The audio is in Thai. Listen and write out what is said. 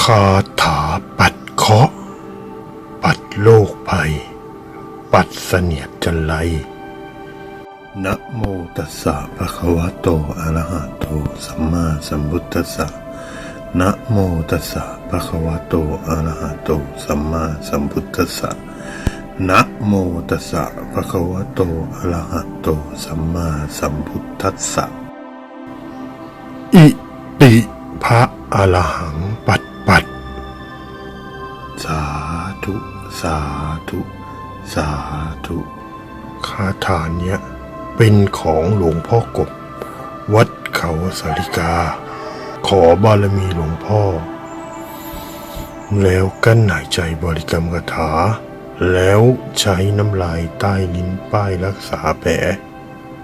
คาถาปัดเคาะ ปัดโลกภัย ปัดเสนียดจันไรนะโมตัสสะภะคะวะโตอะระหะโตสัมมาสัมพุทธัสสะนะโมตัสสะภะคะวะโตอะระหะโตสัมมาสัมพุทธัสสะนะโมตัสสะภะคะวะโตอะระหะโตสัมมาสัมพุทธัสสะอิติ พระอรหังปัดปัด สาธุ สาธุ สาธุคาถาเนี้ยเป็นของหลวงพ่อกบ วัดเขาสาริกา ขอบารมีหลวงพ่อ แล้วกั้นหายใจบริกรรมคาถา แล้วใช้น้ำลายใต้ลิ้นป้ายรักษาแผล